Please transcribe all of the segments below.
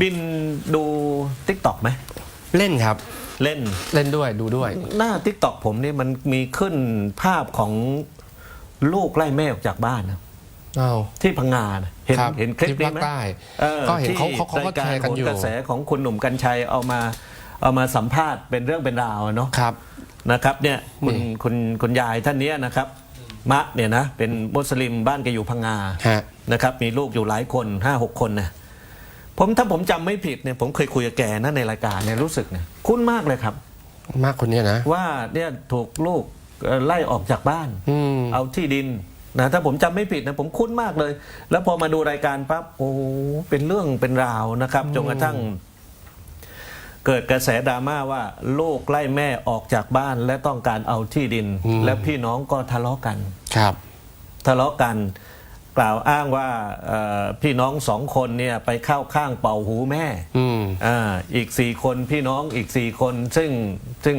บินดูทิกตอกไหมเล่นครับ เล่นเล่นด้วยดูด้วย หน้าทิกตอกผมนี่มันมีขึ้นภาพของลูกไล่แม่ออกจากบ้านนะอ้าว ที่พังงานะเห็นครับเห็นคลิปที่นี้ภาคไหมใต้ออก็เห็นเขาที่เขาเขาก็รายการแชร์กันอยู่ โหกระแสของคุณหนุ่มกัญชัยเอามาเอามาสัมภาษณ์เป็นเรื่องเป็นราวอะเนาะ ครับ นะครับเนี่ยคุณนี่ คุณคุณยายท่านเนี้ยนะครับ มะเนี่ยนะเป็นมุสลิมบ้านแกอยู่พังงาฮะ นะครับมีลูกอยู่หลายคนห้าหกคนนะ ผมถ้าผมจำไม่ผิดเนี่ยผมเคยคุยกับแกนะในรายการเนี่ยรู้สึกเนี่ยคุ้นมากเลยครับ มากคนเนี้ยนะ ว่าเนี่ยถูกลูกเอ่อไล่ออกจากบ้าน อืม เอาที่ดินนะถ้าผมจำไม่ผิดนะผมคุ้นมากเลย แล้วพอมาดูรายการปั๊บโอ้โหเป็นเรื่องเป็นราวนะครับจนกระทั่ง เกิดกระแสดราม่าว่าลูกไล่แม่ออกจากบ้านและต้องการเอาที่ดิน อืม และพี่น้องก็ทะเลาะกัน ครับ ทะเลาะกัน กล่าวอ้างว่าเอ่อพี่น้องสองคนเนี่ยไปเข้าข้างเป่าหูแม่อืมอ่าอีกสี่คนพี่น้องอีกสี่คนซึ่งซึ่ง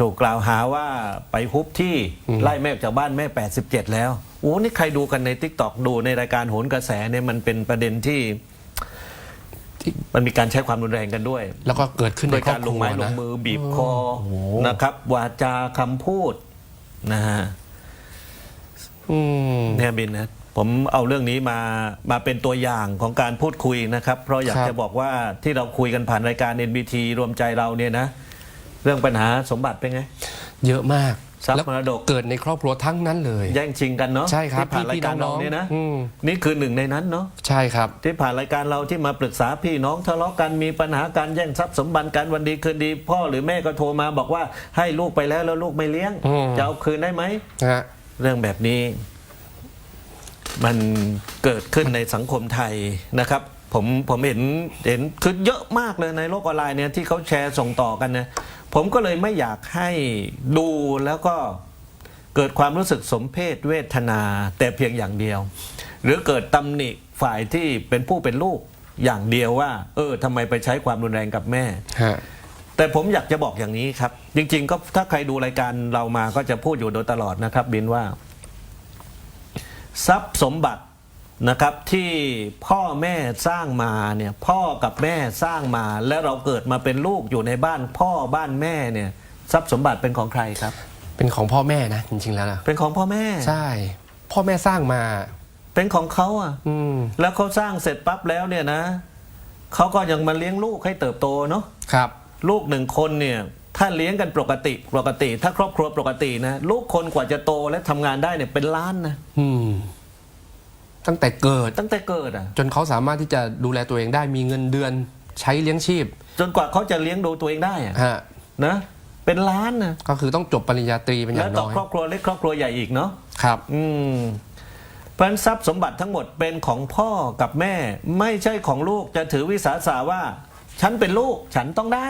ถูกกล่าวหาว่าไปฮุบที่อืมไล่แม่ออกจากบ้านแม่ 87 แล้วโอ้นี่ใครดูกันใน t ิ k t o k ดูในรายการโหนกระแสเนี่ยมันเป็นประเด็นที่ที่ มันมีการใช้ความรุนแรงกันด้วย แล้วก็เกิดขึ้นโดในยครอกาบรคลรังวไม้ลงนะมือบีบคอโอ้โหนะครับ วาจาคำพูดนะฮะอืมเนี่ยบินนะ ผมเอาเรื่องนี้มามาเป็นตัวอย่างของการพูดคุยนะครับ เพราะอยากครับจะบอกว่าที่เราคุยกันผ่านรายการ NBT รวมใจเราเนี่ยนะ เรื่องปัญหาสมบัติเป็นไง เยอะมากทรัพย์แล้วมรดกเกิดในครอบครัวทั้งนั้นเลย แย่งชิงกันเนาะใช่ครับที่ผ่านรายการพี่ๆน้เราองๆเนี่ยนะอืมนี่คือหนึ่งในนั้นเนาะใช่ครับ ที่ผ่านรายการเราที่มาปรึกษาพี่น้องทะเลาะกันมีปัญหาการแย่งทรัพย์สมบัติกันวันดีคืนดี พ่อหรือแม่ก็โทรมาบอกว่าให้ลูกไปแล้วแล้วลูกไม่เลี้ยงอืมจะเอาคืนได้ไหมนะฮะเรื่องแบบนี้ มันเกิดขึ้นในสังคมไทยนะครับ ผมผมเห็นเห็นคือเยอะมากเลยในโลกออนไลน์เนี่ยที่เขาแชร์ส่งต่อกันนะผมก็เลยไม่อยากให้ดูแล้วก็เกิดความรู้สึกสมเพศเวทนาแต่เพียงอย่างเดียว หรือเกิดตำหนิฝ่ายที่เป็นผู้เป็นลูกอย่างเดียวว่า เออทำไมไปใช้ความรุนแรงกับแม่ฮะแต่ผมอยากจะบอกอย่างนี้ครับ จริง ๆ ก็ถ้าใครดูรายการเรามาก็จะพูดอยู่โดยตลอดนะครับ บินว่า ทรัพย์สมบัตินะครับที่พ่อแม่สร้างมาเนี่ยพ่อกับแม่สร้างมา แล้วเราเกิดมาเป็นลูกอยู่ในบ้านพ่อบ้านแม่เนี่ยทรัพย์สมบัติเป็นของใครครับ เป็นของพ่อแม่นะจริงๆแล้วนะเป็นของพ่อแม่ใช่ พ่อแม่สร้างมาเป็นของเขาอะอืมแล้วเขาสร้างเสร็จปั๊บแล้วเนี่ยนะเขาก็ยังมาเลี้ยงลูกให้เติบโตเนาะครับ ลูกหนึ่งคนเนี่ย ถ้าเลี้ยงกันปกติปกติ ถ้าครอบครัวปกตินะลูกคนกว่าจะโตและทำงานได้เนี่ยเป็นล้านนะอืมตั้งแต่เกิด ตั้งแต่เกิดอะ จนเขาสามารถที่จะดูแลตัวเองได้มีเงินเดือนใช้เลี้ยงชีพจนกว่าเขาจะเลี้ยงดูตัวเองได้อะฮะนะเป็นล้านนะก็คือต้องจบปริญญาตรีเป็นอแล้ย่าวงต่อน้อยครอบครัวเล็กครอบครัวใหญ่อีกเนาะครับ อืมเพราะฉะนั้นทรัพย์สมบัติทั้งหมดเป็นของพ่อกับแม่ ไม่ใช่ของลูกจะถือวิสาสะว่า ฉันเป็นลูกฉันต้องได้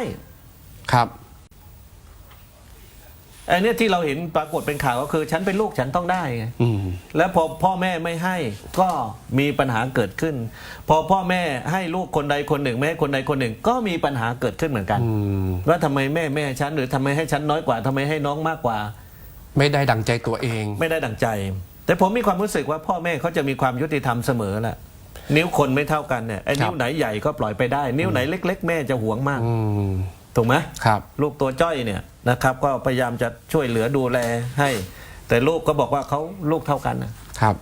ครับ ไอ้เนี่ยที่เราเห็นปรากฏเป็นข่าวก็คือ ฉันเป็นลูกฉันต้องได้ไงอืมแล้วพอพ่อแม่ไม่ให้ก็มีปัญหาเกิดขึ้น พอพ่อแม่ให้ลูกคนใดคนหนึ่ง ไม่ให้คนใดคนหนึ่ง ก็มีปัญหาเกิดขึ้นเหมือนกันอืมว่าทำไมแม่แม่ฉันหรือทำไมให้ฉันน้อยกว่าทำไมให้น้องมากกว่า ไม่ได้ดังใจตัวเอง ไม่ได้ดังใจ แต่ผมมีความรู้สึกว่าพ่อแม่เขาจะมีความยุติธรรมเสมอแหละนิ้วคนไม่เท่ากันเนี่ยไอ้ครับนิ้วไหนใหญ่ก็ปล่อยไปได้ นิ้วไหนเล็ก ๆ แม่จะหวงมากอืมถูกไหมครับ ลูกตัวจ้อยเนี่ย นะครับ ก็พยายามจะช่วยเหลือดูแลให้ แต่ลูกก็บอกว่าเขาลูกเท่ากันนะครับ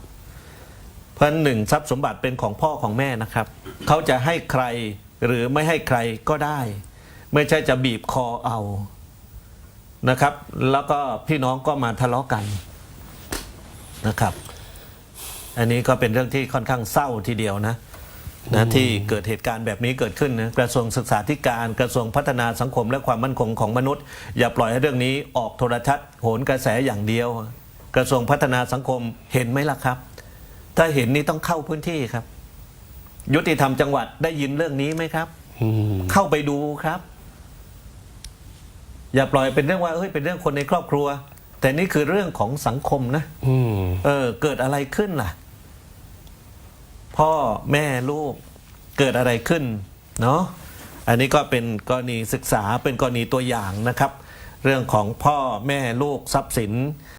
เพราะฉะนั้นหนึ่งทรัพย์สมบัติเป็นของพ่อของแม่นะครับเขาจะให้ใครหรือไม่ให้ใครก็ได้ ไม่ใช่จะบีบคอเอานะครับ แล้วก็พี่น้องก็มาทะเลาะกันนะครับ อันนี้ก็เป็นเรื่องที่ค่อนข้างเศร้าทีเดียวนะ นะที่เกิดเหตุการณ์แบบนี้เกิดขึ้นนะกระทรวงศึกษาธิการกระทรวงพัฒนาสังคมและความมั่นคงของมนุษย์ อย่าปล่อยให้เรื่องนี้ออกโทรทัศน์โหนกระแสอย่างเดียว กระทรวงพัฒนาสังคมเห็นไหมล่ะครับ ถ้าเห็นนี่ต้องเข้าพื้นที่ครับ ยุติธรรมจังหวัดได้ยินเรื่องนี้ไหมครับอืมเข้าไปดูครับ อย่าปล่อยเป็นเรื่องว่าเฮ้ยเป็นเรื่องคนในครอบครัว แต่นี่คือเรื่องของสังคมนะอืมเออ เกิดอะไรขึ้นล่ะ พ่อแม่ลูกเกิดอะไรขึ้นเนาะอันนี้ก็เป็นกรณีศึกษาเป็นกรณีตัวอย่างนะครับ เรื่องของพ่อแม่ลูกทรัพย์สิน